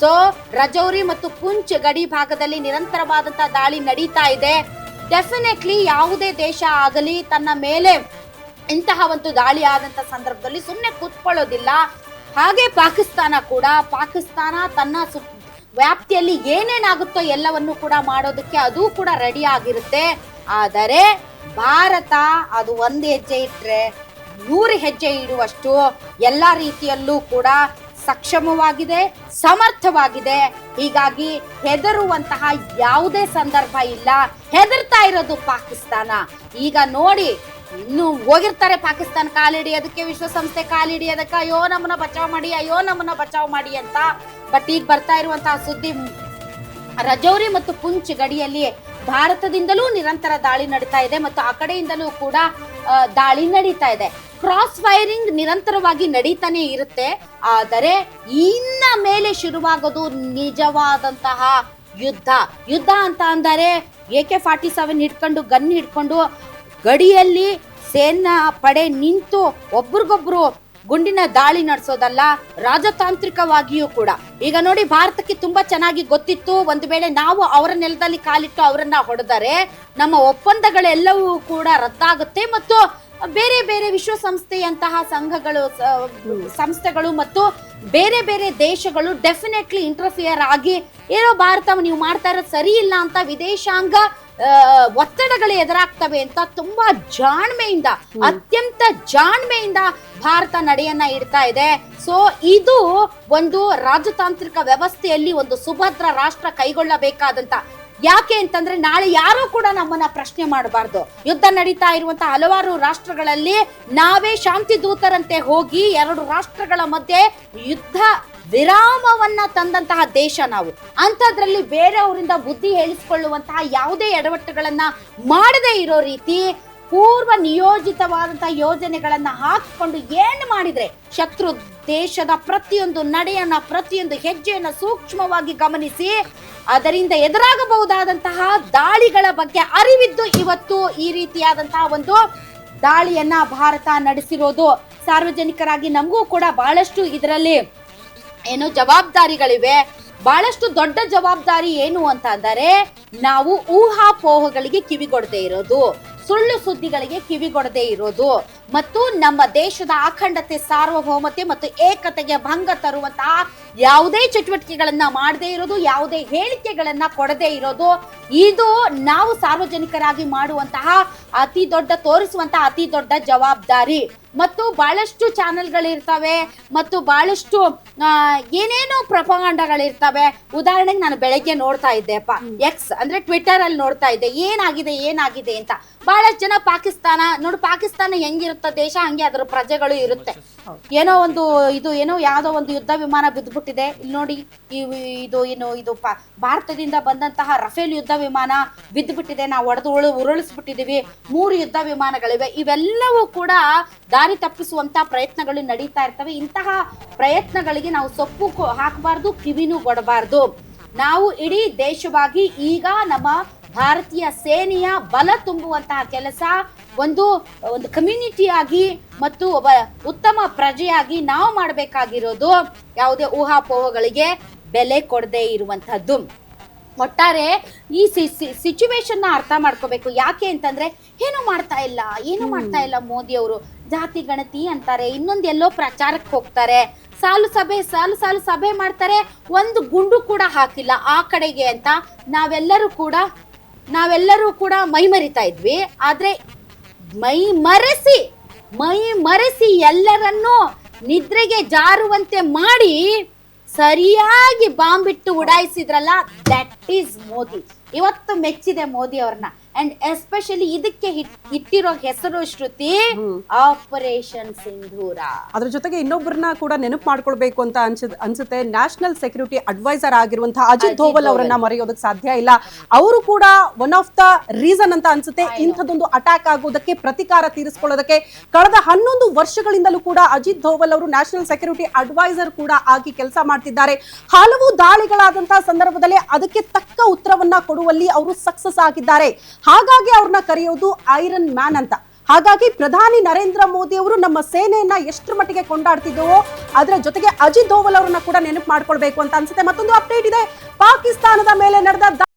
So Rajouri ಮತ್ತು ಪುಂಚ್ ಗಡಿ ಭಾಗದಲ್ಲಿ ನಿರಂತರವಾದಂತಹ ದಾಳಿ ನಡೀತಾ ಇದೆ. ಡೆಫಿನೆಟ್ಲಿ ಯಾವುದೇ ದೇಶ ಆಗಲಿ ತನ್ನ ಮೇಲೆ ಇಂತಹ ಒಂದು ದಾಳಿ ಆದಂತ ಸಂದರ್ಭದಲ್ಲಿ ಸುಮ್ಮನೆ ಕೂತ್ಕೊಳ್ಳೋದಿಲ್ಲ. ಹಾಗೆ ಪಾಕಿಸ್ತಾನ ಕೂಡ, ಪಾಕಿಸ್ತಾನ ತನ್ನ ವ್ಯಾಪ್ತಿಯಲ್ಲಿ ಏನೇನಾಗುತ್ತೋ ಎಲ್ಲವನ್ನು ಕೂಡ ಮಾಡೋದಕ್ಕೆ ಅದು ಕೂಡ ರೆಡಿ ಆಗಿರುತ್ತೆ. ಆದರೆ ಭಾರತ ಅದು ಒಂದು ಹೆಜ್ಜೆ ಇಟ್ಟರೆ ನೂರು ಹೆಜ್ಜೆ ಇಡುವಷ್ಟು ಎಲ್ಲ ರೀತಿಯಲ್ಲೂ ಕೂಡ ಸಕ್ಷಮವಾಗಿದೆ, ಸಮರ್ಥವಾಗಿದೆ. ಹೀಗಾಗಿ ಹೆದರುವಂತಹ ಯಾವುದೇ ಸಂದರ್ಭ ಇಲ್ಲ. ಹೆದರ್ತಾ ಇರೋದು ಪಾಕಿಸ್ತಾನ. ಈಗ ನೋಡಿ, ಇನ್ನು ಹೋಗಿರ್ತಾರೆ ಪಾಕಿಸ್ತಾನ ಕಾಲಿಡಿಯೋದಕ್ಕೆ ವಿಶ್ವಸಂಸ್ಥೆ ಕಾಲಿಡಿಯೋದಕ್ಕೆ ಅಯ್ಯೋ ನಮ್ಮನ್ನ ಬಚಾವ್ ಮಾಡಿ, ಅಯ್ಯೋ ನಮ್ಮನ್ನ ಬಚಾವ್ ಮಾಡಿ ಅಂತ. ಬಟ್ ಈಗ ಬರ್ತಾ ಇರುವಂತಹ ಸುದ್ದಿ ರಜೌರಿ ಮತ್ತು ಪುಂಚ್ ಗಡಿಯಲ್ಲಿ ಭಾರತದಿಂದಲೂ ನಿರಂತರ ದಾಳಿ ನಡೀತಾ ಇದೆ ಮತ್ತು ಆ ಕಡೆಯಿಂದಲೂ ಕೂಡ ದಾಳಿ ನಡೀತಾ ಇದೆ. ಕ್ರಾಸ್ ಫೈರಿಂಗ್ ನಿರಂತರವಾಗಿ ನಡೀತಾನೆ ಇರುತ್ತೆ. ಆದರೆ ಇನ್ನ ಮೇಲೆ ಶುರುವಾಗೋದು ನಿಜವಾದಂತಹ ಯುದ್ಧ. ಯುದ್ಧ ಅಂತ ಅಂದರೆ ಎ ಕೆ ಫಾರ್ಟಿ ಸೆವೆನ್ ಹಿಡ್ಕೊಂಡು, ಗನ್ ಹಿಡ್ಕೊಂಡು ಗಡಿಯಲ್ಲಿ ಸೇನಾ ಪಡೆ ನಿಂತು ಒಬ್ರಿಗೊಬ್ರು ಗುಂಡಿನ ದಾಳಿ ನಡೆಸೋದಲ್ಲ, ರಾಜತಾಂತ್ರಿಕವಾಗಿಯೂ ಕೂಡ. ಈಗ ನೋಡಿ, ಭಾರತಕ್ಕೆ ತುಂಬಾ ಚೆನ್ನಾಗಿ ಗೊತ್ತಿತ್ತು. ಒಂದು ವೇಳೆ ನಾವು ಅವರ ನೆಲದಲ್ಲಿ ಕಾಲಿಟ್ಟು ಅವರನ್ನ ಹೊಡೆದರೆ ನಮ್ಮ ಒಪ್ಪಂದಗಳೆಲ್ಲವೂ ಕೂಡ ರದ್ದಾಗುತ್ತೆ ಮತ್ತು ಬೇರೆ ಬೇರೆ ವಿಶ್ವಸಂಸ್ಥೆಯಂತಹ ಸಂಘಗಳು ಸಂಸ್ಥೆಗಳು ಮತ್ತು ಬೇರೆ ಬೇರೆ ದೇಶಗಳು ಡೆಫಿನೆಟ್ಲಿ ಇಂಟರ್ಫಿಯರ್ ಆಗಿ ಏನೋ ಭಾರತ ನೀವು ಮಾಡ್ತಾ ಇರೋದು ಸರಿ ಇಲ್ಲ ಅಂತ ವಿದೇಶಾಂಗ ಒತ್ತಡಗಳು ಎದುರಾಗ್ತವೆ ಅಂತ ತುಂಬಾ ಜಾಣ್ಮೆಯಿಂದ ಅತ್ಯಂತ ಜಾಣ್ಮೆಯಿಂದ ಭಾರತ ನಡೆಯನ್ನ ಇಡ್ತಾ ಇದೆ. ಸೊ ಇದು ಒಂದು ರಾಜತಾಂತ್ರಿಕ ವ್ಯವಸ್ಥೆಯಲ್ಲಿ ಒಂದು ಸುಭದ್ರ ರಾಷ್ಟ್ರ ಕೈಗೊಳ್ಳಬೇಕಾದಂತ ಯಾಕೆ ಅಂತಂದ್ರೆ ನಾಳೆ ಯಾರು ಕೂಡ ನಮ್ಮನ್ನ ಪ್ರಶ್ನೆ ಮಾಡಬಾರ್ದು. ಯುದ್ಧ ನಡೀತಾ ಇರುವಂತ ಹಲವಾರು ರಾಷ್ಟ್ರಗಳಲ್ಲಿ ನಾವೇ ಶಾಂತಿ ದೂತರಂತೆ ಹೋಗಿ ಎರಡು ರಾಷ್ಟ್ರಗಳ ಮಧ್ಯೆ ಯುದ್ಧ ವಿರಾಮವನ್ನ ತಂದಂತಹ ದೇಶ ನಾವು. ಅಂಥದ್ರಲ್ಲಿ ಬೇರೆಯವರಿಂದ ಬುದ್ಧಿ ಹೇಳಿಸಿಕೊಳ್ಳುವಂತಹ ಯಾವುದೇ ಎಡವಟ್ಟುಗಳನ್ನ ಮಾಡದೇ ಇರೋ ರೀತಿ ಪೂರ್ವ ನಿಯೋಜಿತವಾದಂತಹ ಯೋಜನೆಗಳನ್ನ ಹಾಕಿಕೊಂಡು ಏನು ಮಾಡಿದ್ರೆ ಶತ್ರು ದೇಶದ ಪ್ರತಿಯೊಂದು ನಡೆಯನ್ನ, ಪ್ರತಿಯೊಂದು ಹೆಜ್ಜೆಯನ್ನ ಸೂಕ್ಷ್ಮವಾಗಿ ಗಮನಿಸಿ, ಅದರಿಂದ ಎದುರಾಗಬಹುದಾದಂತಹ ದಾಳಿಗಳ ಬಗ್ಗೆ ಅರಿವಿದ್ದು ಇವತ್ತು ಈ ರೀತಿಯಾದಂತಹ ಒಂದು ದಾಳಿಯನ್ನ ಭಾರತ ನಡೆಸಿರೋದು. ಸಾರ್ವಜನಿಕರಾಗಿ ನಮಗೂ ಕೂಡ ಬಹಳಷ್ಟು ಇದರಲ್ಲಿ ಏನು ಜವಾಬ್ದಾರಿಗಳಿವೆ. ಬಹಳಷ್ಟು ದೊಡ್ಡ ಜವಾಬ್ದಾರಿ ಏನು ಅಂತ ಅಂದರೆ, ನಾವು ಊಹಾಪೋಹಗಳಿಗೆ ಕಿವಿಗೊಡದೆ ಇರೋದು, ಸುಳ್ಳು ಸುದ್ದಿಗಳಿಗೆ ಕಿವಿಗೊಡದೆ ಇರೋದು. ಮತ್ತು ನಮ್ಮ ದೇಶದ ಅಖಂಡತೆ ಸಾರ್ವಭೌಮತೆ ಮತ್ತು ಏಕತೆಗೆ ಭಂಗ ತರುವಂತಹ ಯಾವುದೇ ಚಟುವಟಿಕೆಗಳನ್ನ ಮಾಡದೇ ಇರೋದು ಯಾವುದೇ ಹೇಳಿಕೆಗಳನ್ನ ಕೊಡದೇ ಇರೋದು ಇದು ನಾವು ಸಾರ್ವಜನಿಕರಾಗಿ ಮಾಡುವಂತಹ ಅತಿ ದೊಡ್ಡ ತೋರಿಸುವಂತಹ ಅತಿ ದೊಡ್ಡ ಜವಾಬ್ದಾರಿ. ಮತ್ತು ಬಹಳಷ್ಟು ಚಾನೆಲ್ಗಳಿರ್ತವೆ ಮತ್ತು ಬಹಳಷ್ಟು ಏನೇನೋ ಪ್ರಪಂಡಗಳಿರ್ತವೆ. ಉದಾಹರಣೆಗೆ ನಾನು ಬೆಳಗ್ಗೆ ನೋಡ್ತಾ ಇದ್ದೆಪ್ಪ. ಎಕ್ಸ್ ಅಂದ್ರೆ ಟ್ವಿಟರ್ ಅಲ್ಲಿ ನೋಡ್ತಾ ಇದ್ದೆ. ಏನಾಗಿದೆ ಏನಾಗಿದೆ ಅಂತ. ಬಹಳಷ್ಟು ಜನ ಪಾಕಿಸ್ತಾನ ನೋಡು ಪಾಕಿಸ್ತಾನ ಹೆಂಗಿರುತ್ತ ದೇಶ, ಹಂಗೆ ಅದರ ಪ್ರಜೆಗಳು ಇರುತ್ತೆ. ಏನೋ ಒಂದು ಇದು ಏನೋ ಯಾವ್ದೋ ಒಂದು ಯುದ್ಧ ವಿಮಾನ ಬಿದ್ದ್ಬಿಟ್ಟಿದೆ ಇಲ್ಲಿ ನೋಡಿ ಇದು ಏನು, ಇದು ಭಾರತದಿಂದ ಬಂದಂತಹ ರಫೇಲ್ ಯುದ್ಧ ವಿಮಾನ ಬಿದ್ದುಬಿಟ್ಟಿದೆ ನಾವು ಒಡೆದು ಉಳು ಉರುಳಿಸ್ಬಿಟ್ಟಿದೀವಿ. ಮೂರು ಯುದ್ಧ ವಿಮಾನಗಳಿವೆ. ಇವೆಲ್ಲವೂ ಕೂಡ ದಾರಿ ತಪ್ಪಿಸುವಂಥ ಪ್ರಯತ್ನಗಳು ನಡೀತಾ ಇರ್ತವೆ. ಇಂತಹ ಪ್ರಯತ್ನಗಳಿಗೆ ನಾವು ಸೊಪ್ಪು ಹಾಕಬಾರ್ದು, ಕಿವಿನೂ ಕೊಡಬಾರ್ದು. ನಾವು ಇಡೀ ದೇಶವಾಗಿ ಈಗ ನಮ್ಮ ಭಾರತೀಯ ಸೇನೆಯ ಬಲ ತುಂಬುವಂತಹ ಕೆಲಸ ಒಂದು ಒಂದು ಕಮ್ಯುನಿಟಿ ಆಗಿ ಮತ್ತು ಒಬ್ಬ ಉತ್ತಮ ಪ್ರಜೆಯಾಗಿ ನಾವು ಮಾಡಬೇಕಾಗಿರೋದು ಯಾವುದೇ ಊಹಾಪೋಹಗಳಿಗೆ ಬೆಲೆ ಕೊಡದೆ ಇರುವಂತಹದ್ದು ಒಟ್ಟಾರೆ ಈ ಸಿಚುವೇಶನ್ನ ಅರ್ಥ ಮಾಡ್ಕೋಬೇಕು. ಯಾಕೆ ಅಂತಂದ್ರೆ ಏನು ಮಾಡ್ತಾ ಇಲ್ಲ ಏನು ಮಾಡ್ತಾ ಇಲ್ಲ ಮೋದಿ ಅವರು. ಜಾತಿ ಗಣತಿ ಅಂತಾರೆ ಇನ್ನೊಂದು ಎಲ್ಲೋ ಪ್ರಚಾರಕ್ಕೆ ಹೋಗ್ತಾರೆ. ಸಾಲು ಸಭೆ ಸಾಲು ಸಾಲು ಸಭೆ ಮಾಡ್ತಾರೆ. ಒಂದು ಗುಂಡು ಕೂಡ ಹಾಕಿಲ್ಲ ಆ ಕಡೆಗೆ ಅಂತ ನಾವೆಲ್ಲರೂ ಕೂಡ ನಾವೆಲ್ಲರೂ ಕೂಡ ಮೈ ಮರಿತಾ ಇದ್ವಿ. ಆದ್ರೆ ಮೈ ಮರೆಸಿ ಮೈ ಮರೆಸಿ ಎಲ್ಲರನ್ನೂ ನಿದ್ರೆಗೆ ಜಾರುವಂತೆ ಮಾಡಿ ಸರಿಯಾಗಿ ಬಾಂಬಿಟ್ಟು ಉಡಾಯಿಸಿದ್ರಲ್ಲ ದಟ್ ಈಸ್ ಮೋದಿ. ಇವತ್ತು ಮೆಚ್ಚಿದೆ ಮೋದಿ ಅವ್ರನ್ನ. ಅಂಡ್ ಎಸ್ಪೆಷಲಿ ಇದಕ್ಕೆ ಇಟ್ಟಿರೋ ಹೆಸರು ಶ್ರುತಿ ಆಪರೇಷನ್ ಸಿಂಧೂರ ಅದ್ರ ಜೊತೆಗೆ ಇನ್ನೊಬ್ಬರನ್ನ ಕೂಡ ನೆನಪು ಮಾಡ್ಕೊಳ್ಬೇಕು ಅಂತ ಅನ್ಸ ಅನ್ಸುತ್ತೆ. ನ್ಯಾಷನಲ್ ಸೆಕ್ಯೂರಿಟಿ ಅಡ್ವೈಸರ್ ಆಗಿರುವಂತಹ ಅಜಿತ್ ಧೋವಲ್ ಅವರನ್ನ ಮರೆಯೋದಕ್ಕೆ ಸಾಧ್ಯ ಇಲ್ಲ. ಅವರು ಕೂಡ ಒನ್ ಆಫ್ ದ ರೀಸನ್ ಅಂತ ಅನ್ಸುತ್ತೆ. ಇಂಥದ್ದೊಂದು ಅಟ್ಯಾಕ್ ಆಗೋದಕ್ಕೆ ಪ್ರತಿಕಾರ ತೀರಿಸಿಕೊಳ್ಳೋದಕ್ಕೆ. ಕಳೆದ ಹನ್ನೊಂದು ವರ್ಷಗಳಿಂದಲೂ ಕೂಡ ಅಜಿತ್ ಧೋವಲ್ ಅವರು ನ್ಯಾಷನಲ್ ಸೆಕ್ಯೂರಿಟಿ ಅಡ್ವೈಸರ್ ಕೂಡ ಆಗಿ ಕೆಲಸ ಮಾಡ್ತಿದ್ದಾರೆ. ಹಲವು ದಾಳಿಗಳಾದಂತಹ ಸಂದರ್ಭದಲ್ಲಿ ಅದಕ್ಕೆ ತಕ್ಕ ಉತ್ತರವನ್ನ ಕೊಡುವಲ್ಲಿ ಅವರು ಸಕ್ಸಸ್ ಆಗಿದ್ದಾರೆ. ಹಾಗಾಗಿ ಅವ್ರನ್ನ ಕರೆಯೋದು ಐರನ್ ಮ್ಯಾನ್ ಅಂತ. ಹಾಗಾಗಿ ಪ್ರಧಾನಿ ನರೇಂದ್ರ ಮೋದಿ ಅವರು ನಮ್ಮ ಸೇನೆಯನ್ನ ಎಷ್ಟು ಮಟ್ಟಿಗೆ ಕೊಂಡಾಡ್ತಿದ್ದವೋ ಅದರ ಜೊತೆಗೆ ಅಜಿತ್ ದೋವಲ್ ಅವರನ್ನ ಕೂಡ ನೆನಪು ಮಾಡ್ಕೊಳ್ಬೇಕು ಅಂತ ಅನ್ಸುತ್ತೆ. ಮತ್ತೊಂದು ಅಪ್ಡೇಟ್ ಇದೆ. ಪಾಕಿಸ್ತಾನದ ಮೇಲೆ ನಡೆದ